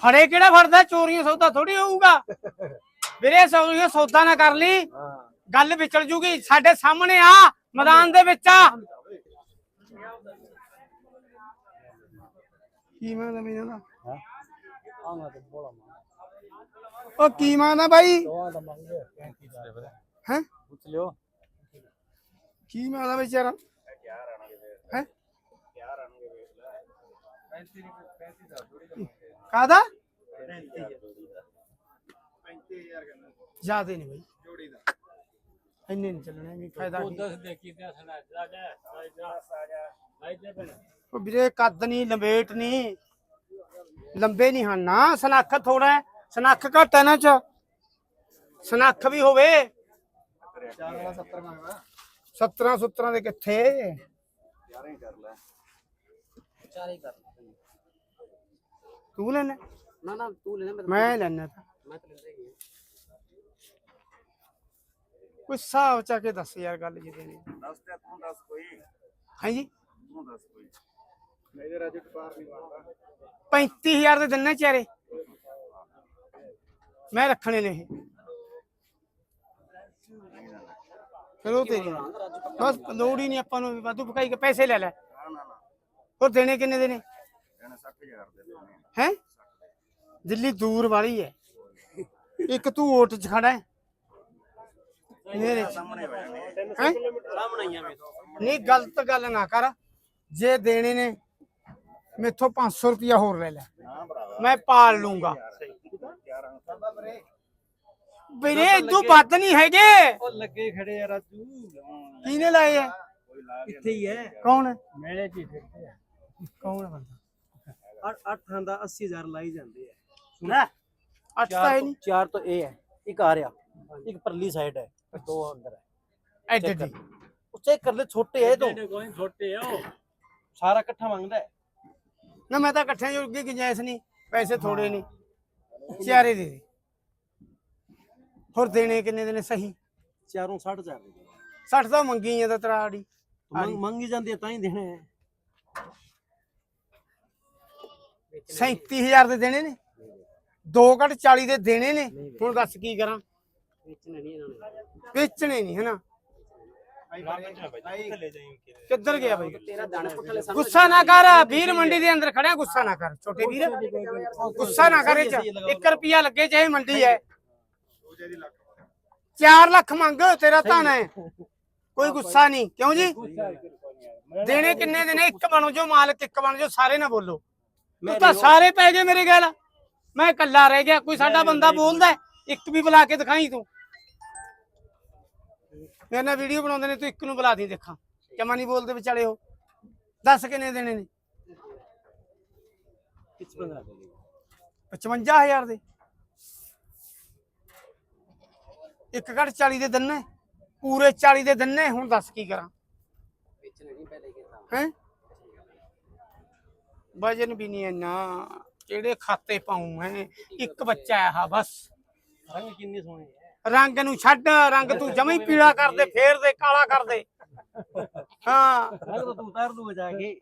ਫੜੇ ਕਿਹੜਾ ਫੜਦਾ? ਚੋਰੀਆਂ ਸੌਦਾ ਥੋੜੀ ਹੋਊਗਾ। ਵੀਰੇ ਸੌਰੀਆਂ ਸੌਦਾ ਨਾ ਕਰ ਲਈ। ਗੱਲ ਵਿਚਲ ਜੂਗੀ। ਸਾਡੇ ਸਾਹਮਣੇ ਆ ਮੈਦਾਨ ਦੇ ਵਿੱਚ ਆ। ਕੀ ਮੰਗਦਾ ਮੈਨੂੰ ਨਾ? ਆਉਂਗਾ ਤੇ ਬੋਲਾ ਮਾਂ ਉਹ ਕੀ ਮੰਗਦਾ ਬਾਈ? ਦੋਵਾਂ ਦਾ ਮੰਗੇ 35 ਦਾ ਹੈ? ਪੁੱਛ ਲਿਓ। ਕੀ ਮੰਗਦਾ ਵਿਚਾਰਾ ਹੈ? ਕਾਦਾ ਜਿਆਦੇ ਨਹੀਂ ਬਾਈ। ਜੋੜੀ ਦਾ ਇੰਨੇ ਨਹੀਂ ਚੱਲਣਾ ਵੀ ਫਾਇਦਾ ਕੀ? ਦੱਸ ਦੇ ਕੀ ਤੇ ਸੁਣਾ ਜਾ ਜਾ ਜਾ ਵੀਰੇ ਕੱਦ ਨਹੀਂ ਲੰਬੇਟ ਨਹੀਂ। ਲੰਬੇ ਨਹੀਂ ਹਨ ਨਾ ਸਨੱਖ ਥੋੜਾ ਹੈ ਸਨੱਖ ਘੱਟ ਹੈ ਨਾ ਚ। ਸਨੱਖ ਵੀ ਹੋਵੇ। 17 17 ਦੇ ਕਿੱਥੇ? ਚਾਰ ਹੀ ਕਰ ਤੂੰ ਲੈਣਾ? ਨਾ ਨਾ ਤੂੰ ਲੈ ਮੈਂ ਮੈਂ ਲੈਣਾ ਤਾਂ। ਮੈਂ ਤਾਂ ਲੈਂਦਾ ਹੀ ਕੋਈ ਹਿਸਾਬ ਚਾ ਕੇ ਦੱਸ ਯਾਰ ਗੱਲ ਜਿਹਦੇ ਨੇ। ਦੱਸ ਤੇ ਤੂੰ ਦੱਸ ਕੋਈ। ਹਾਂਜੀ? ਤੂੰ ਦੱਸ ਕੋਈ। ਮੇਰੇ ਰਾਜੂ ਟਪਾਰ ਨਹੀਂ ਮਾਰਦਾ 35000 ਦੇ ਦਿੰਨੇ ਚਾਰੇ। ਮੈਂ ਰੱਖਣੇ ਨੇ ਇਹ। ਚਲੋ ਤੇਰੀ ਬਸ ਲੋੜ ਹੀ ਨਹੀਂ ਆਪਾਂ ਨੂੰ ਵਾਧੂ ਪਕਾਈ ਕੇ ਪੈਸੇ ਲੈ ਲੈ। ਨਾ ਨਾ ਨਾ। ਹੋਰ ਦੇਣੇ ਕਿੰਨੇ ਦੇ ਨੇ ਇਹਨੇ 60000 ਦੇ ਦੇਣੇ ਹੈ? ਦਿੱਲੀ ਦੂਰ ਵਾਲੀ ਹੈ। ਇੱਕ ਤੂੰ ਓਟ ਚ ਖੜਾ ਹੈ। ਮੇਰੇ ਸਾਹਮਣੇ ਹੀ ਆ ਨਹੀਂ ਗਲਤ ਗੱਲ ਨਾ ਕਰ। ਜੇ ਦੇਣੇ ਨੇ ਮੇਥੋਂ 500 ਰੁਪਇਆ ਹੋਰ ਲੈ ਲੈ। ਮੈਂ ਪਾਲ ਲੂੰਗਾ। 11 ਸਾਡਾ ਬਰੇ ਵੀਰੇ ਇਦੋਂ ਵੱਧ ਨਹੀਂ ਹੈਗੇ। ਉਹ ਲੱਗੇ ਖੜੇ ਆ ਰਾਜੂ। ਕਿਹਨੇ ਲਾਏ ਕੇ ਇੱਥੇ ਹੀ ਹੈ। ਕੌਣ? ਮੇਲੇ ਚ ਹੀ ਫਿਰਦੇ ਆ। ਕੌਣ ਬੰਦਾ? 8 8 ਦਾ 80000 ਲਾਈ ਜਾਂਦੇ ਆ। ਲੈ ਅੱਠ ਤਾਂ ਹੈ ਨਹੀਂ। ਚਾਰ ਤੋਂ ਇਹ ਹੈ ਇੱਕ ਆ ਰਿਹਾ ਇੱਕ ਪਰਲੀ ਸਾਈਡ ਹੈ ਦੋ ਅੰਦਰ ਹੈ। ਐਡੇ ਦੀ ਉਹ ਚੈੱਕ ਕਰ ਲੈ ਛੋਟੇ ਹੈ ਤੋਂ ਛੋਟੇ ਆ ਸਾਰਾ ਇਕੱਠਾ ਮੰਗਦਾ ਹੈ। ਨਾ ਮੈਂ ਤਾਂ ਇਕੱਠਿਆਂ ਜੋਗੀ ਗੁੰਜਾਇਸ਼ ਨਹੀਂ ਪੈਸੇ ਥੋੜੇ ਨੇ। ਚਾਰੇ ਦੇ ਦੇ। ਹੋਰ ਦੇਣੇ ਕਿੰਨੇ ਦੇ ਨੇ ਸਹੀ? ਚਾਰੋਂ 60 ਚਾਰ ਦੇ 60 ਤਾਂ ਮੰਗੀ ਆ ਤਾਂ ਤਰਾੜੀ ਮੰਗ ਮੰਗੀ ਜਾਂਦੀ ਤਾਂ ਹੀ ਦੇਣੇ ਹੈ 37000 ਦੇ ਦੇਣੇ ਨੇ। ਦੋ ਘੱਟ 40 ਦੇ ਦੇਣੇ ਨੇ। ਹੁਣ ਦੱਸ ਕੀ ਕਰਾਂ? ਵੇਚਣੇ ਨਹੀਂ ਇਹਨਾਂ ਨੇ ਵੇਚਣੇ ਨਹੀਂ ਹਨਾ ਕਿੱਧਰ ਗਿਆ ਬਾਈ? ਦਾਣੇ ਗੁੱਸਾ ਨਾ ਕਰ ਵੀਰ ਮੰਡੀ ਦੇ ਅੰਦਰ ਖੜਿਆ ਗੁੱਸਾ ਨਾ ਕਰ ਛੋਟੇ ਵੀਰ। ਗੁੱਸਾ ਨਾ ਕਰੇ ਚ। 1 ਰੁਪਿਆ ਲੱਗੇ ਚਾਹੇ ਮੰਡੀ ਹੈ 4 ਲੱਖ ਮੰਗ ਤੇਰਾ ਧਾਨਾ ਹੈ ਕੋਈ ਗੁੱਸਾ ਨਹੀਂ। ਕਿਉਂ ਜੀ? ਦੇਣੇ ਕਿੰਨੇ ਦੇ ਨੇ ਇੱਕ ਬਣੋ ਜੋ ਮਾਲਕ ਇੱਕ ਬਣ ਜੋ ਸਾਰੇ ਨਾ ਬੋਲੋ। ਤੂੰ ਤਾਂ ਸਾਰੇ ਪੈ ਗਏ ਮੇਰੇ ਗੱਲ ਮੈਂ ਇਕੱਲਾ ਰਹਿ ਗਿਆ ਕੋਈ ਸਾਡਾ ਬੰਦਾ ਬੋਲਦਾ ਇੱਕ ਵੀ ਬੁਲਾ ਕੇ ਦਿਖਾਈ ਤੂੰ। ਮੇਰੇ ਨਾਲ ਵੀਡੀਓ ਬਣਾਉਂਦੇ ਨੇ ਤੂੰ ਇੱਕ ਨੂੰ ਬੁਲਾ ਦੀ ਦੇਖਾਂ। ਜਮਾ ਨਹੀਂ ਬੋਲਦੇ ਵਿਚਾਲੇ ਉਹ। ਦੱਸ ਕਿੰਨੇ ਦੇਣੇ ਨੇ? 55 ਦੇ 55000 ਦੇ। ਇੱਕ ਘੜ 40 ਦੇ ਦਿੰਨੇ ਪੂਰੇ 40 ਦੇ ਦਿੰਨੇ ਹੁਣ ਦੱਸ ਕੀ ਕਰਾਂ? ਵੇਚਣੇ ਨਹੀਂ ਪਹਿਲੇ ਕਿਹਾ ਹੈ? ਵਜਨ ਵੀ ਨਹੀਂ ਇੰਨਾ ਕਿਹੜੇ ਖਾਤੇ ਪਾਉਂ ਹੈ ਇੱਕ ਬੱਚਾ ਹੈ ਹਾਂ ਬਸ। ਰੰਗ ਕਿੰਨੇ ਸੋਹਣੇ ਹੈ ਰੰਗ ਨੂੰ ਛੱਡ ਰੰਗ ਤੂੰ ਜਮੀ ਪੀਲਾ ਕਰ ਦੇ ਫੇਰ ਦੇ ਕਾਲਾ ਕਰ ਦੇ। ਹਾਂ। ਰੰਗ ਤਾਂ ਤੂੰ ਉਤਾਰ ਦੂਗਾ ਜਾ ਕੇ।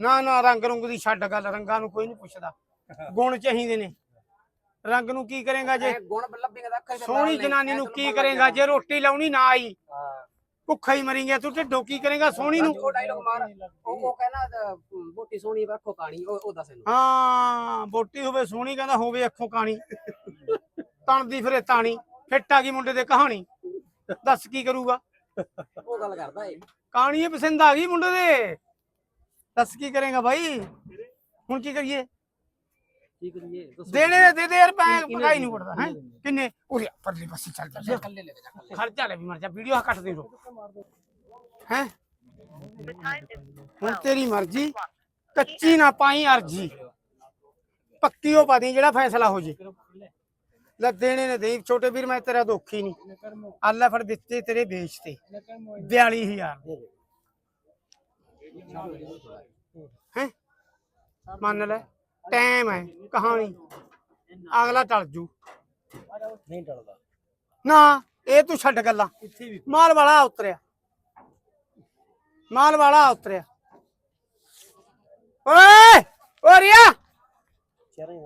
ਨਾ ਨਾ ਰੰਗ ਰੁੰਗ ਦੀ ਛੱਡ ਗੱਲ ਰੰਗਾਂ ਨੂੰ ਕੋਈ ਨਹੀਂ ਪੁੱਛਦਾ। ਗੁਣ ਚਾਹੀਦੇ ਨੇ। ਰੰਗ ਨੂੰ ਕੀ ਕਰੇਗਾ ਜੇ? ਗੁਣ ਲੱਭੇਗਾ ਤਾਂ ਅੱਖਾਂ ਸੋਹਣੀ ਜਨਾਨੀ ਨੂੰ ਕੀ ਕਰੇਗਾ ਜੇ ਰੋਟੀ ਲਾਉਣੀ ਨਾ ਆਈ? ਭੁੱਖਾ ਹੀ ਮਰੀ ਗਿਆ ਤੂੰ ਢਿੱਡੋਂ ਕੀ ਕਰੇਗਾ ਸੋਹਣੀ ਨੂੰ। ਉਹ ਡਾਇਲੋਗ ਮਾਰ ਉਹ ਉਹ ਕਹਿੰਦਾ ਬੋਟੀ ਸੋਹਣੀ ਪਰ ਅੱਖੋਂ ਕਾਣੀ ਉਹ ਉਹ ਦੱਸ ਇਹਨੂੰ। ਹਾਂ ਬੋਟੀ ਹੋਵੇ ਸੋਹਣੀ ਕਹਿੰਦਾ ਹੋਵੇ ਅੱਖੋਂ ਕਾਣੀ। ਤਣਦੀ ਫਿਰੇ ਤਾਣੀ ਫਿੱਟ ਆ ਗਈ ਮੁੰਡੇ ਦੇ ਕਹਾਣੀ। ਦੱਸ ਕੀ ਕਰੂਗਾ? ਉਹ ਗੱਲ ਕਰਦਾ ਏ ਇਹ ਪਸੰਦ ਆ ਗਈ ਮੁੰਡੇ ਦੇ। ਦੱਸ ਕੀ ਕਰੇਗਾ ਭਾਈ ਹੁਣ ਕੀ ਕਰੀਏ? ਦੱਸੋ ਦੇਣੇ ਦੇ ਦੇ ਦੇ ਯਾਰ ਮੈਂ ਪਕਾਈ ਨਹੀਂ ਪੜਦਾ ਹੈ? ਕਿੰਨੇ? ਉਰੇ ਪਰਲੀ ਪਾਸੇ ਚੱਲ ਜਾ ਕੱਲੇ ਲੈ ਜਾ ਕੱਲੇ ਖਰਚਾ ਲੈ ਵੀ ਮਰ ਜਾ ਵੀਡੀਓ ਕੱਟ ਦੇ ਰੋ ਹੈ? ਹੁਣ ਤੇਰੀ ਮਰਜ਼ੀ ਕੱਚੀ ਨਾ ਪਾਈ ਅਰਜੀ। ਪੱਕੀ ਉਹ ਪਾਦੀ ਜਿਹੜਾ ਫੈਸਲਾ ਹੋ ਜੇ। ਲੈ ਦੇਣੇ ਨੇ ਦੇ ਛੋਟੇ ਵੀਰ ਮੈਂ ਤੇਰਾ ਦੁੱਖੀ ਨਹੀਂ। ਅੱਲਾ ਫੜ ਦਿੱਤੇ ਤੇਰੇ ਵੇਚਤੇ 42000 ਦੇ ਹੈ? ਮੰਨ ਲੈ। ਟਾਈਮ ਹੈ ਕਹਾਣੀ। ਅਗਲਾ ਟਲ ਜੂ। ਨਹੀਂ ਟਲਦਾ। ਨਾ ਇਹ ਤੂੰ ਛੱਡ ਗੱਲਾਂ। ਮਾਲ ਵਾਲਾ ਉਤਰਿਆ। ਮਾਲ ਵਾਲਾ ਉਤਰਿਆ। ਓਏ ਓ ਰਿਆ। ਚਾਰੇ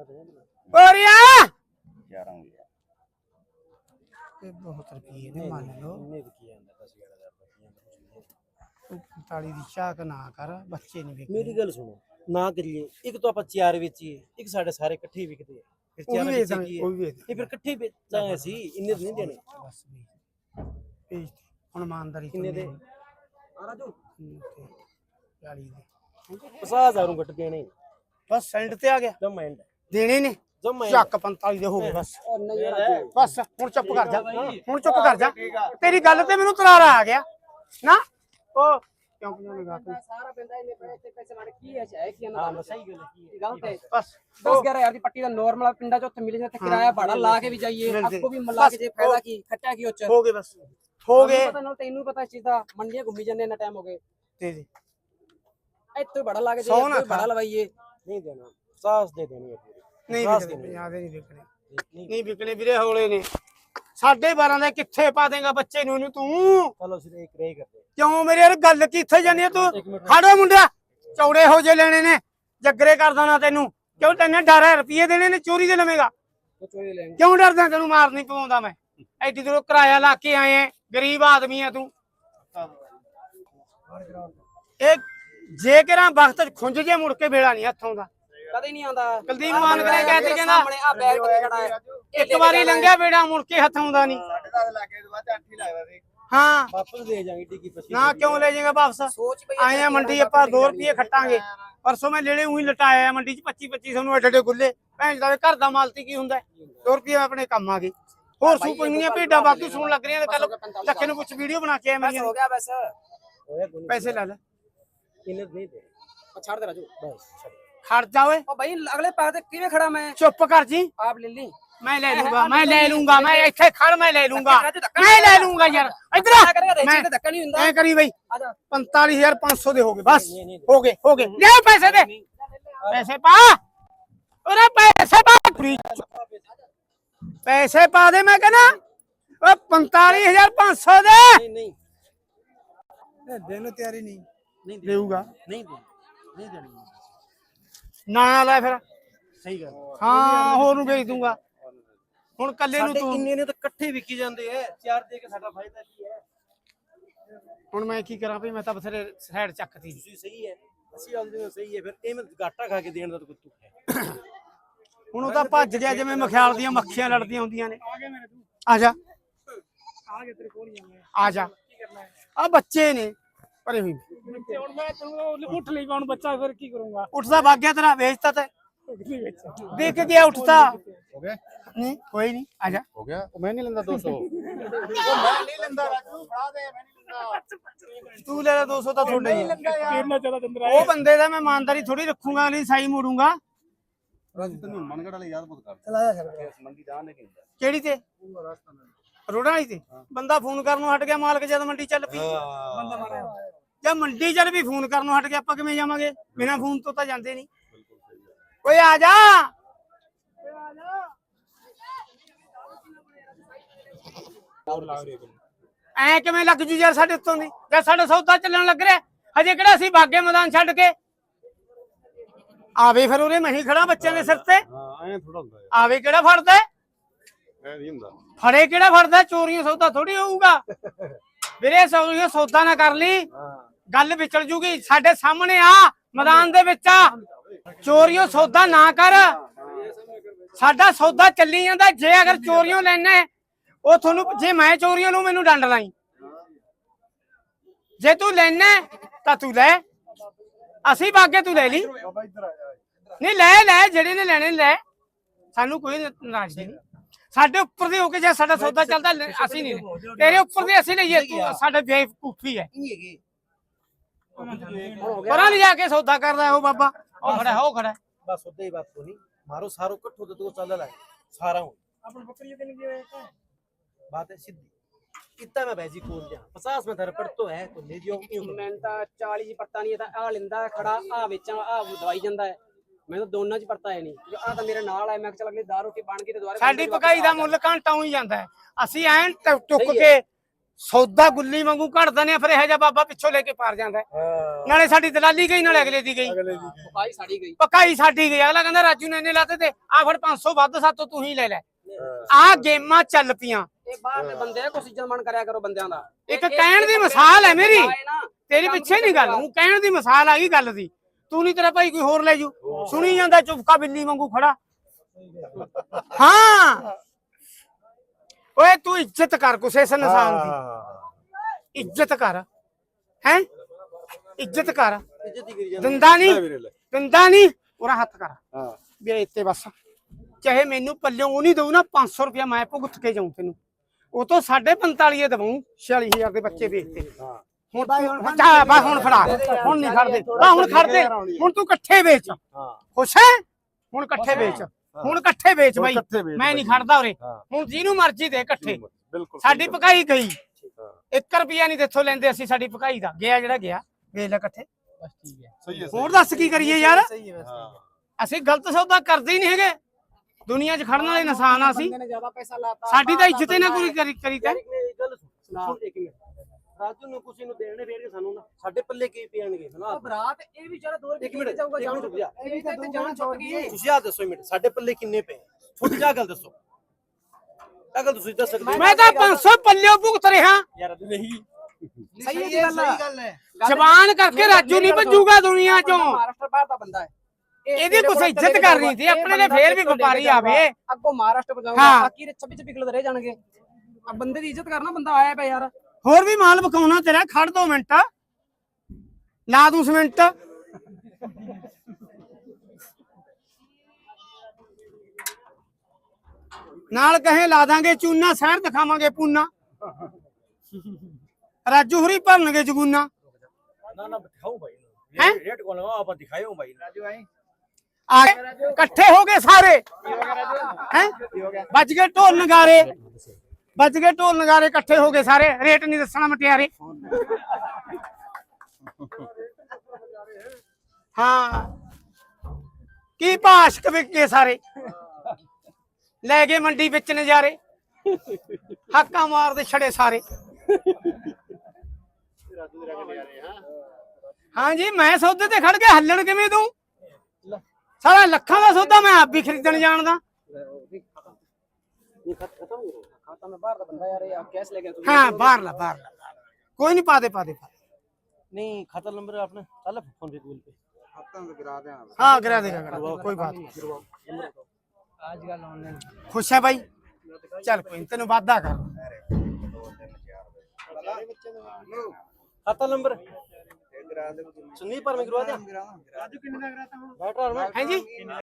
ਕੋਰੀਆ 11 ਹੋ ਗਿਆ ਇਹ ਬਹੁਤ ਰੁਪਏ ਨੇ ਮੰਨ ਲਓ। ਇੰਨੇ ਦੀ ਕੀ ਆਂਦਾ 10000 ਰੁਪਏ ਤੂੰ 45 ਦੀ ਝਾਕ ਨਾ ਕਰ ਬੱਚੇ ਨਹੀਂ ਵੇਖ ਮੇਰੀ ਗੱਲ ਸੁਣੋ। ਨਾ ਕਰੀਏ। ਇੱਕ ਤਾਂ ਆਪਾਂ ਚਾਰ ਵੇਚੀਏ ਇੱਕ ਸਾਡੇ ਸਾਰੇ ਇਕੱਠੇ ਵਿਕਦੇ ਆ। ਫਿਰ ਉਹ ਚਾਰ ਵੀ ਵੇਚ ਉਹ ਵੀ ਵੇਚ ਇਹ ਫਿਰ ਇਕੱਠੇ ਵੇਚਾਂਗੇ ਅਸੀਂ ਇੰਨੇ ਤਾਂ ਨਹੀਂ ਦੇਣੇ। ਬਸ ਵੇਚ ਭੇਜ ਦੇ ਹੁਣ ਇਮਾਨਦਾਰੀ ਕਿੰਨੇ ਦੇ? ਆ ਰਾਜੂ 40 ਦੇ। 50000 ਨੂੰ ਘਟ ਦੇਣੇ। ਬਸ ਸੈਂਡ ਤੇ ਆ ਗਿਆ। ਜਮ ਐਂਡ ਦੇਣੇ ਨੇ। ਜਮ ਐਂਡ ਚੱਕ 45 ਦੇ ਹੋ ਗਏ ਬਸ। ਬਸ ਹੁਣ ਚੁੱਪ ਕਰ ਜਾ। ਹੁਣ ਚੁੱਪ ਕਰ ਜਾ। ਤੇਰੀ ਗੱਲ ਤੇ ਮੈਨੂੰ ਤਰਾਰਾ ਆ ਗਿਆ। ਨਾ? ਉਹ ਕਿਉਂ ਕਿਉਂ ਗਾ ਤੂੰ? ਸਾਰਾ ਬੰਦਾ ਇਹਨੇ ਪੈਸੇ ਪੈਸੇ ਮਾਰ ਕੀ ਹੈ ਚਾਹੇ ਕੀ ਹਾਂ ਨਾ ਬਸ ਸਹੀ ਗੱਲ ਹੈ। ਕੀ ਹੈ। ਗਲਤ ਹੈ। ਬਸ। 10 11000 ਦੀ ਪੱਟੀ ਦਾ ਨਾਰਮਲ ਪਿੰਡਾਂ ਚ ਉੱਥੇ ਮਿਲ ਜਾਂਦਾ ਤੇ ਕਿਰਾਇਆ ਭਾੜਾ ਲਾ ਕੇ ਵੀ ਜਾਈਏ ਮਿਲਦੇ। ਆਪਕੋ ਵੀ ਮਿਲਾ ਕੇ ਜੇ ਫਾਇਦਾ ਕੀ ਖੱਟਾ ਕੀ ਉੱਚ। ਹੋ ਗਏ ਬਸ। ਹੋ ਗਏ। ਪਤਾ ਨਾ ਤੈਨੂੰ ਪਤਾ ਇਸ ਚੀਜ਼ ਦਾ ਮੰਡੀਆਂ ਘੁੰਮੀ ਜਾਂਦੇ ਇੰਨਾ ਟਾਈਮ ਹੋ ਗਏ। ਦੇ ਦੇ ਇੱਥੇ ਬੜਾ ਲਾ ਕੇ ਸੌ ਜਾਈਏ ਨਾ ਇੱਥੇ ਬੜਾ ਖਾ। ਲਵਾਈਏ। ਨਹੀਂ ਦੇਣਾ। 50 ਦੇ ਦੇਣੀ ਹੈ ਪੂਰੀ। ਨਹੀਂ ਦਸ ਵਿਕਣੇ ਦੇਣੇ। 50 ਦੇ ਨਹੀਂ ਵਿਕਣੇ। ਨਹੀਂ ਨਹੀਂ ਵਿਕਣੇ ਵੀਰੇ ਹੌਲੇ ਨੇ। ਸਾਢੇ 12 ਦੇ ਕਿੱਥੇ ਪਾ ਦੇਗਾ ਬੱਚੇ ਨੂੰ ਇਹਨੂੰ ਤੂੰ? ਚਲੋ ਸਿਰ ਇੱਕ ਰੇ ਕਰਦੇ ਕਿਉਂ ਮੇਰੇ ਯਾਰ ਗੱਲ ਕਿੱਥੇ ਜਾਨੀ ਆ ਤੂੰ? ਖੜੋ ਮੁੰਡਿਆ। ਚੌੜੇ ਹੋ ਜੇ ਲੈਣੇ ਨੇ। ਜੱਗਰੇ ਕਰ ਦੇਣਾ ਤੈਨੂੰ। ਕਿਉਂ ਤੈਨੂੰ ਡਰ ਹੈ? ਰੁਪਏ ਦੇਣੇ ਨੇ ਚੋਰੀ ਦੇ ਲਵੇਂਗਾ। ਕਿਉਂ ਡਰਦਾ ਤੈਨੂੰ ਮਾਰ ਨਹੀਂ ਪਵਾਉਂਦਾ ਮੈਂ? ਐਡੀ ਦੂਰੋਂ ਕਿਰਾਇਆ ਲਾ ਕੇ ਆਏ ਐ। ਗਰੀਬ ਆਦਮੀ ਆ ਤੂੰ। ਇਹ ਜੇ ਕਿਰਾਂ ਵਕਤ ਖੁੰਝ ਜੇ ਮੁੜ ਕੇ ਵੇਲਾ ਨਹੀਂ ਹੱਥੋਂ ਦਾ। ਕਦੇ ਨਹੀਂ ਆਉਂਦਾ। ਕੁਲਦੀਪ ਮਾਨ ਕਰੇ ਕਹਿ ਤੇ ਕਹਿੰਦਾ ਸਾਹਮਣੇ ਆ ਬੈਗ ਟੱਕੇ ਖੜਾ ਹੈ। ਇੱਕ ਵਾਰੀ ਲੰਘਿਆ ਵੇੜਾ ਮੁੜ ਕੇ ਹੱਥੋਂ ਦਾ ਨਹੀਂ। ਸਾਡੇ ਦਾ ਲੱਗੇ ਤੋਂ ਬਾਅਦ ਅੱਠ ਹੀ ਲੱਗਦਾ ਸੀ। ਹਾਂ। ਵਾਪਸ ਦੇ ਜਾਾਂਗੇ ਟਿੱਕੀ ਪੱਚੀ ਨਾ ਕਿਉਂ ਲੈ ਜਾਏਗਾ ਵਾਪਸ? ਸੋਚ ਪਈ ਆਏ ਆ ਮੰਡੀ ਆਪਾਂ 2 ਰੁਪਏ ਖੱਟਾਂਗੇ। ਪਰਸੋਂ ਮੈਂ ਲੈਣੇ ਉਹੀ ਲਟਾਇਆ ਆ ਮੰਡੀ ਚ 25 25 ਨੂੰ ਐਡੇ ਐਡੇ ਗੁੱਲੇ ਭੈਣ ਦਾ ਘਰ ਦਾ ਮਾਲਤੀ ਕੀ ਹੁੰਦਾ? 2 ਰੁਪਏ ਆਪਣੇ ਕੰਮ ਆ ਗਏ। ਹੋਰ ਸੂ ਪਈਆਂ ਭੇਡਾਂ ਬਾਕੀ ਸੁਣ ਲੱਗ ਰਹੀਆਂ ਕੱਲ ਲੱਖੇ ਨੂੰ ਕੁਝ ਵੀਡੀਓ ਬਣਾ ਕੇ ਆਇਆ ਮੇਰੀਆਂ ਹੋ ਗਿਆ ਬਸ। ਹੋਇਆ ਕੋਈ ਪੈਸੇ ਲੈ ਲੈ। ਇੰਨੇ ਨਹੀਂ ਦੇ? ਛੱਡ ਦੇ ਰਾਜੂ। ਬਸ ਛੱਡ। ਖੜ ਜਾ ਓਏ। ਉਹ ਭਾਈ ਅਗਲੇ ਪੈਰ ਤੇ ਕਿਵੇਂ ਖੜਾ ਮੈਂ? ਚੁੱਪ ਕਰ ਜੀ। ਆਪ ਲੈ ਲਈ। ਮੈਂ ਲੈ ਲੂੰਗਾ ਮੈਂ ਲੈ ਲੂੰਗਾ ਮੈਂ ਇੱਥੇ ਖੜ ਮੈਂ ਲੈ ਲੂੰਗਾ। ਮੈਂ ਲੈ ਲੂੰਗਾ ਯਾਰ ਇਧਰ ਮੈਂ ਧੱਕਾ ਨਹੀਂ ਹੁੰਦਾ। ਐ ਕਰੀ ਬਈ ਆ ਜਾ। 45500 ਦੇ ਹੋ ਗਏ ਬਸ। ਹੋ ਗਏ ਹੋ ਗਏ। ਲੈ ਪੈਸੇ ਦੇ। ਪੈਸੇ ਪਾ। ਉਹਨੇ ਪੈਸੇ ਪਾ। ਪੈਸੇ ਪਾ ਦੇ ਮੈਂ ਕਹਿੰਦਾ। ਓ 45500 ਦੇ। ਨਹੀਂ ਨਹੀਂ। ਦੇਣ ਨੂੰ ਤਿਆਰੀ ਨਹੀਂ। ਨਹੀਂ ਦੇਊਗਾ। ਨਹੀਂ ਦੇ। ਨਹੀਂ ਦੇਣੀ। ਨਾ ਲੈ ਫਿਰ। ਸਹੀ ਗੱਲ। ਹਾਂ ਹੋਰ ਨੂੰ ਵੇਚ ਦੂੰਗਾ। ਹੁਣ ਕੱਲੇ ਨੂੰ ਤੂੰ ਇੰਨੇ ਨੇ ਤਾਂ ਇਕੱਠੇ ਵਿਕੀ ਜਾਂਦੇ ਐ। ਚਾਰ ਦੇ ਕੇ ਸਾਡਾ ਫਾਇਦਾ ਕੀ ਹੈ ਹੁਣ ਮੈਂ ਕੀ ਕਰਾਂ ਭਈ ਮੈਂ ਤਾਂ ਬਥੇਰੇ ਸਾਈਡ ਚੱਕਤੀ। ਤੁਸੀਂ ਸਹੀ ਹੈ ਅਸੀਂ ਆਉਂਦੇ ਹਾਂ ਸਹੀ ਹੈ ਫਿਰ ਇਹ ਮੈਂ ਗਾਟਾ ਖਾ ਕੇ ਦੇਣ ਦਾ ਤਾਂ ਕੋਈ ਤੁਕ ਹੈ ਹੁਣ ਉਹ ਤਾਂ ਭੱਜ ਗਿਆ ਜਿਵੇਂ ਮਖਿਆਲ ਦੀਆਂ ਮੱਖੀਆਂ ਲੜਦੀਆਂ ਹੁੰਦੀਆਂ ਨੇ। ਆ ਜਾ। ਆ ਜਾ। ਆ ਬੱਚੇ ਨੇ ਪਰੇ ਹੋਈ। ਹੁਣ ਮੈਂ ਤੈਨੂੰ ਉੱਠ ਲਈ ਹੁਣ ਬੱਚਾ ਫਿਰ ਕੀ ਕਰੂੰਗਾ? ਉੱਠਦਾ ਭਾਗ ਗਿਆ ਤੇਰਾ ਵੇਚਤਾ ਤੇ। ਦੇਖ ਗਿਆ ਉੱਠਦਾ ਹੋ ਗਿਆ? ਨਹੀਂ ਕੋਈ ਨਹੀਂ ਆ ਜਾ। ਹੋ ਗਿਆ? ਉਹ ਮੈਂ ਨਹੀਂ ਲੈਂਦਾ 200 ਉਹ ਮੈਂ ਨਹੀਂ ਲੈਂਦਾ ਰਾਜੂ ਫੜਾ ਦੇ ਮੈਂ ਨਹੀਂ ਲੈਂਦਾ। ਤੂੰ ਲੈ ਲੈ 200 ਤਾਂ ਤੁਹਾਡਾ ਹੀ ਹੈ। ਉਹ ਬੰਦੇ ਦਾ ਮੈਂ ਇਮਾਨਦਾਰੀ ਥੋੜੀ ਰੱਖੂਗਾ ਅਗਲੀ ਸਾਈ ਮੋੜੂਗਾ। ਰਾਜੂ ਤੈਨੂੰ ਮਨਗੜ ਵਾਲੇ ਯਾਦ ਬਹੁਤ ਕਰਦਾ। ਚਲਾਇਆ ਛੱਡ ਮੰਡੀ ਜਾਣ ਨਹੀਂ ਹੁੰਦਾ ਕਿਹੜੀ ਤੇ? ਰੋੜਾ ਵਾਲੀ ਤੇ? ਬੰਦਾ ਫੋਨ ਕਰਨ ਨੂੰ ਹਟ ਗਿਆ ਮਾਲਕ ਜਦ ਮੰਡੀ ਚੱਲ ਪਈ। ਬੰਦਾ ਮਾਰਿਆ ਜੇ ਮੰਡੀ ਚੱਲ ਵੀ ਫੋਨ ਕਰਨ ਨੂੰ ਹਟ ਗਿਆ ਆਪਾਂ ਕਿਵੇਂ ਜਾਵਾਂਗੇ? ਬਿਨਾਂ ਫੋਨ ਤੋਂ ਤਾਂ ਜਾਂਦੇ ਨਹੀਂ। ਓਏ ਆ ਜਾ। ਐ ਕਿਵੇਂ ਲੱਗ ਜੂ ਯਾਰ ਸਾਡੇ ਉੱਤੋਂ ਦੀ? ਜੇ ਸਾਡਾ ਸੌਦਾ ਚੱਲਣ ਲੱਗ ਰਿਹਾ? ਹਜੇ ਕਿਹੜਾ ਅਸੀਂ ਬਾਗੇ ਮੈਦਾਨ ਛੱਡ ਕੇ? ਆਵੇ ਫਿਰ ਉਹਨੇ ਮਹੀਂ ਖੜਾ ਬੱਚਿਆਂ ਦੇ ਸਿਰ ਤੇ। ਹਾਂ ਐਂ ਥੋੜਾ ਹੁੰਦਾ ਆਵੇ ਕਿਹੜਾ ਫੜਦਾ? ਹੈ? ਐ ਨਹੀਂ ਹੁੰਦਾ। ਫੜੇ ਕਿਹੜਾ ਫੜਦਾ? ਚੋਰੀਆਂ ਸੌਦਾ ਥੋੜੀ ਹੋਊਗਾ। ਵੀਰੇ ਸੌਰੀਆਂ ਸੌਦਾ ਨਾ ਕਰ ਲਈ। ਗੱਲ ਵਿਚਲ ਜੂਗੀ। ਸਾਡੇ ਸਾਹਮਣੇ ਆ ਮੈਦਾਨ ਦੇ ਵਿੱਚ ਆ। ਚੋਰੀਆਂ ਸੌਦਾ ਨਾ ਕਰ। ਸਾਡਾ ਸੌਦਾ ਚੱਲੀ ਜਾਂਦਾ, ਜੇ ਅਗਰ ਚੋਰੀਆਂ ਲੈਣਾ, ਉਹ ਤੁਹਾਨੂੰ ਜੇ ਮੈਂ ਚੋਰੀਆਂ ਨੂੰ ਮੈਨੂੰ ਡੰਡ ਲਾਈ। ਜੇ ਤੂੰ ਲੈਣਾ, ਤਾਂ ਤੂੰ ਲੈ। ਅਸੀਂ ਬਾਗੇ ਤੂੰ ਲੈ ਲਈ। ਨਹੀਂ, ਲੈ ਲੈ, ਜਿਹੜੇ ਨੇ ਲੈਣੇ, ਲੈ। ਸਾਨੂੰ ਕੋਈ ਨਾਰਾਜ਼ਗੀ ਨਹੀਂ। ਸਾਡੇ ਉੱਪਰ ਦੇ ਹੋ ਕੇ ਜੇ ਸਾਡਾ ਸੌਦਾ ਚੱਲਦਾ, ਅਸੀਂ ਨਹੀਂ। ਤੇਰੇ ਉੱਪਰ ਦੇ ਅਸੀਂ ਲਈਏ, ਤੂੰ ਸਾਡਾ ਬੇਵਕੂਫੀ ਹੈ। ਪਰਾਂ ਨਹੀਂ ਜਾ ਕੇ ਸੌਦਾ ਕਰਦਾ ਉਹ ਬਾਬਾ ਉਹ ਖੜਾ ਹੈ, ਉਹ ਖੜਾ ਹੈ। ਬਸ ਉਦਾਂ ਹੀ ਬਾਤ को नहीं मारो सारो इकट्ठो तो चल रहा है सारा हूं ਆਪਣੀ ਬੱਕਰੀ ਦੇ ਲਈ बात है सीधी इतना मैं भैजी खोल दिया पचास में तेरा पड़ तो है तो ले जियो क्यों ਮੈਂ ਤਾਂ 40 ਚ ਪਰਤਾ ਨਹੀਂ ਤਾਂ ਆ ਲੈਂਦਾ ਖੜਾ ਆ ਵੇਚਾਂ ਆ ਦਵਾਈ ਜਾਂਦਾ ਹੈ ਮੈਂ ਤਾਂ ਦੋਨਾਂ ਚ ਪਰਤਾ ਹੈ ਨਹੀਂ ਜੋ ਆ ਤਾਂ ਮੇਰੇ ਨਾਲ ਹੈ ਮੈਂ ਕਿਹਾ ਚੱਲ ਅਗਲੀ ਦਾਰੂ ਰੋਟੀ ਬਣ ਗਈ ਤੇ ਦੁਬਾਰਾ ਸਾਡੀ ਪਕਾਈ ਦਾ ਮੁੱਲ ਘੰਟਾ ਹੀ ਜਾਂਦਾ ਹੈ ਅਸੀਂ ਐਨ ਟੁ- ਟੁੱਕ ਕੇ ਸੌਦਾ ਗੁੱਲੀ ਵਾਂਗੂ ਘੜਦਾ ਨੇ ਫਿਰ ਇਹੋ ਜਿਹਾ ਬਾਬਾ ਪਿੱਛੋਂ ਲੈ ਕੇ ਪਾਰ ਜਾਂਦਾ ਹੈ। ਨਾਲੇ ਸਾਡੀ ਦਲਾਲੀ ਗਈ ਨਾਲੇ ਅਗਲੇ ਦੀ ਗਈ। ਭਾਈ ਸਾੜੀ ਗਈ। ਪਕਾਈ ਸਾਡੀ ਗਈ। ਅਗਲਾ ਕਹਿੰਦਾ ਰਾਜੂ ਨੇ ਇੰਨੇ ਲਾਤੇ ਤੇ ਆ ਫੜ 500 ਵੱਧ ਸਾਤੋਂ ਤੂੰ ਹੀ ਲੈ ਲੈ। ਆ ਗੇਮਾਂ ਚੱਲ ਪੀਆਂ ਇਹ ਬਾਹਰ ਦੇ ਬੰਦੇ ਆ ਕੁਛ ਇੱਜ਼ਤ ਕਰਿਆ ਕਰੋ ਬੰਦਿਆਂ ਦਾ। ਇੱਕ ਕਹਿਣ ਦੀ ਮਿਸਾਲ ਹੈ ਮੇਰੀ। ਤੇਰੀ ਪਿੱਛੇ ਨਹੀਂ ਗੱਲ ਹੂੰ ਕਹਿਣ ਦੀ ਮਿਸਾਲ ਆ ਗਈ ਗੱਲ ਦੀ। ਤੂੰ ਨਹੀਂ ਤੇਰਾ ਭਾਈ ਕੋਈ ਹੋਰ ਲੈ ਜੂ। ਸੁਣੀ ਜਾਂਦਾ ਚੁਪਕਾ ਬਿੱਲੀ ਵਾਂਗੂ ਖੜਾ। ਹਾਂ। ਓਏ ਤੂੰ ਇੱਜ਼ਤ ਕਰ ਕੁਛ ਇਸ ਇਨਸਾਨ ਦੀ। ਇੱਜ਼ਤ ਕਰ। ਹੈ? ਇੱਜ਼ਤ ਕਰ। ਇੱਜ਼ਤ ਹੀ ਕਰੀ ਜਾਂਦੇ। ਦੰਦਾ ਨਹੀਂ। ਦੰਦਾ ਨਹੀਂ। ਉਹਦਾ ਹੱਥ ਕਰ। ਵੀ ਇੱਥੇ ਬਸ। ਚਾਹੇ ਮੈਨੂੰ ਪੱਲਿਓਂ ਉਹ ਨਹੀਂ ਦਊ ਨਾ 500 ਰੁਪਇਆ ਮੈਂ ਭੁਗਤ ਕੇ ਜਾਉਂ ਤੈਨੂੰ। ਉਹ ਤੋਂ 45 ਦਵਾਂ 46000 ਦੇ ਬੱਚੇ ਵੇਚਤੇ ਹੁਣ ਤੂੰ ਜਾ ਬਸ ਹੁਣ ਫੜਾ। ਹੁਣ ਨਹੀਂ ਖੜਦੇ। ਬਾ ਹੁਣ ਖੜਦੇ। ਹੁਣ ਤੂੰ ਇਕੱਠੇ ਵੇਚ। ਹਾਂ। ਖੁਸ਼ ਹੈ? ਹੁਣ ਇਕੱਠੇ ਵੇਚ। ਹੁਣ ਇਕੱਠੇ ਵੇਚ ਬਾਈ। ਇਕੱਠੇ ਵੇਚ ਮੈਂ ਨਹੀਂ ਖੜਦਾ ਉਰੇ। ਹਾਂ। ਹੁਣ ਜਿਹਨੂੰ ਮਰਜ਼ੀ ਦੇ ਇਕੱਠੇ। ਬਿਲਕੁਲ ਸਾਡੀ ਪਕਾਈ ਗਈ। 1 ਰੁਪਿਆ ਨਹੀਂ ਦਿੱਥੋਂ ਲੈਂਦੇ ਅਸੀਂ ਸਾਡੀ ਪਕਾਈ ਦਾ। ਗਿਆ ਜਿਹੜਾ ਗਿਆ। ਵੇਚ ਲੈ ਇਕੱਠੇ। ਸਹੀ ਹੈ ਹੋਰ ਦੱਸ ਕੀ ਕਰੀਏ ਯਾਰ? ਸਹੀ ਹੈ ਵੈਸੇ ਅਸੀਂ ਗਲਤ ਸੌਦਾ ਕਰਦੇ ਹੀ ਨਹੀਂ ਹੈਗੇ। ਦੁਨੀਆ 'ਚ ਖੜਨ ਵਾਲੇ ਇਨਸਾਨ ਆ ਅਸੀਂ। ਬੰਦੇ ਨੇ ਜ਼ਿਆਦਾ ਪੈਸਾ ਲਾਤਾ ਸਾਡੀ ਤਾਂ ਇੱਜ਼ਤ ਹੀ ਨਾ ਕੋਈ ਕਰੀ ਕਰੀ ਤੇ। ਇੱਕ ਗੱਲ ਸੁਣ। ਇੱਕ ਮਿੰਟ। ਰਾਜੂ ਨੂੰ ਕੁਛ ਨੂੰ ਦੇਣੇ ਫੇਰ ਕੇ ਸਾਨੂੰ ਨਾ ਸਾਡੇ ਪੱਲੇ ਕੀ ਪੈਣਗੇ ਸੁਣਾ ਬਰਾਤ ਇਹ ਵੀ ਚਲ ਦੋ ਰੁਪਏ ਇੱਕ ਮਿੰਟ ਜਾਊਗਾ ਮਿੰਟ ਰੁਕ ਜਾ। ਇਹ ਵੀ ਤਾਂ ਜਾਨ ਛੁੱਟ ਗਈ ਤੁਸੀਂ ਆ ਦੱਸੋ ਇੱਕ ਮਿੰਟ ਸਾਡੇ ਪੱਲੇ ਕਿੰਨੇ ਪਏ? ਛੋਟੀ ਜਾ ਗੱਲ ਦੱਸੋ। ਆ ਗੱਲ ਤੁਸੀਂ ਦੱਸ ਸਕਦੇ? ਮੈਂ ਤਾਂ 500 ਪੱਲਿਓ ਭੁਗਤ ਰਿਹਾ। ਯਾਰ ਨਹੀਂ। ਸਹੀ ਹੈ ਗੱਲ ਗੱਲ ਹੈ। ਜ਼ਬਾਨ ਕਰਕੇ ਰਾਜੂ ਨਹੀਂ ਭੱਜੂਗਾ ਦੁਨੀਆ 'ਚੋਂ। ਮਹਾਰਾਸ਼ਟਰ ਬਾਹਰ ਦਾ ਬੰਦਾ ਹੈ। ਇਹ ਇਹਦੀ ਕੁਛ ਕੋਲ ਇੱਜ਼ਤ ਕਰਨੀ ਸੀ, ਆਪਣੇ ਬੰਦਾ ਫੇਰ ਵੀ ਕੋਲ ਵਪਾਰੀ ਆਵੇ। ਅੱਗੋਂ ਮਹਾਰਾਸ਼ਟਰ ਹਾਂ। ਬਾਕੀ 26 ਚ ਪਿਘਲਦੇ ਰਹਿ ਜਾਣਗੇ। ਆ ਬੰਦੇ ਦੀ ਇੱਜ਼ਤ ਕਰਨਾ ਬੰਦਾ ਆਇਆ ਪਿਆ ਯਾਰ। ਹੋਰ ਵੀ ਮਾਲ ਵਿਕਾਉਣਾ ਤੇਰਾ ਖੜ ਦੋ ਮਿੰਟ। ਲਾ ਦੂੰ ਮਿੰਟ ਨਾਲ ਕਹੇ ਲਾ ਦਾਂਗੇ ਚੂਨਾ ਸ਼ਹਿਰ ਦਿਖਾਵਾਂਗੇ ਪੂਨਾ। ਰਾਜੂ ਹੁਰੀ ਭਰਨਗੇ ਜਗੂਨਾ। ਨਾ ਨਾ ਦਿਖਾਓ ਭਾਈ ਹੈਂ? ਰੇਟ ਕੋਲ ਆਪਾਂ ਦਿਖਾਇਓ ਭਾਈ ਰਾਜੂ ਆਏ ਆ ਇਕੱਠੇ ਹੋ ਗਏ ਸਾਰੇ। ਹੈ? ਵੱਜ ਗਏ ਢੋਲ ਨਗਾਰੇ। ਵੱਜ ਗਏ ਢੋਲ ਨਗਾਰੇ ਇਕੱਠੇ ਹੋ ਗਏ ਸਾਰੇ, ਰੇਟ ਨਹੀਂ ਦੱਸਣਾ ਮਟਿਆਰੇ। ਹਾਂ। ਕੀ ਭਾਸ਼ਕ ਵਿਕੇ ਸਾਰੇ? ਲੈ ਗਏ ਮੰਡੀ ਵਿੱਚ ਨਜ਼ਾਰੇ। ਹਾਕਾਂ ਮਾਰਦੇ ਛੜੇ ਸਾਰੇ। ਹਾਂਜੀ, ਮੈਂ ਸੌਦੇ ਤੇ ਖੜ ਕੇ ਹੱਲਣ ਕਿਵੇਂ ਤੂੰ ਸਾਰਾ ਲੱਖਾਂ ਦਾ ਸੌਦਾ ਮੈਂ ਆਪ ਵੀ ਖਰੀਦਣ ਜਾਣਦਾ। ਇਹ ਖਤ ਖਤਮ ਹੋ ਗਿਆ ਖਾਤਾ ਮੈਂ ਬਾਹਰ ਦਾ ਬੰਦਾ ਯਾਰ ਇਹ ਕੈਸ਼ ਲੈ ਕੇ ਤੂੰ ਹਾਂ ਬਾਹਰ ਲਾ ਬਾਹਰ ਲਾ ਬਾਹਰ ਲਾ। ਕੋਈ ਨਹੀਂ ਪਾ ਦੇ ਪਾ ਦੇ ਪਾ ਦੇ। ਨਹੀਂ ਖਾਤਾ ਨੰਬਰ ਆਪਣਾ ਚੱਲ ਫੋਨ पे गूगल पे ਹਾਂ ਗਿਰਾ ਦੇਗਾ ਗਿਰਾ ਕੋਈ ਬਾਤ ਨਹੀਂ ਅੱਜ ਕੱਲ ਆਨਲਾਈਨ ਖੁਸ਼ ਹੈ ਬਾਈ ਚੱਲ ਕੋਈ ਨੀ, ਤੈਨੂੰ ਵਾਦਾ ਕਰ खाता नंबर सुनी पर मैं करवा दिया राजू किन्ने का कराता हूं बैठ रहा हूं ਹਾਂਜੀ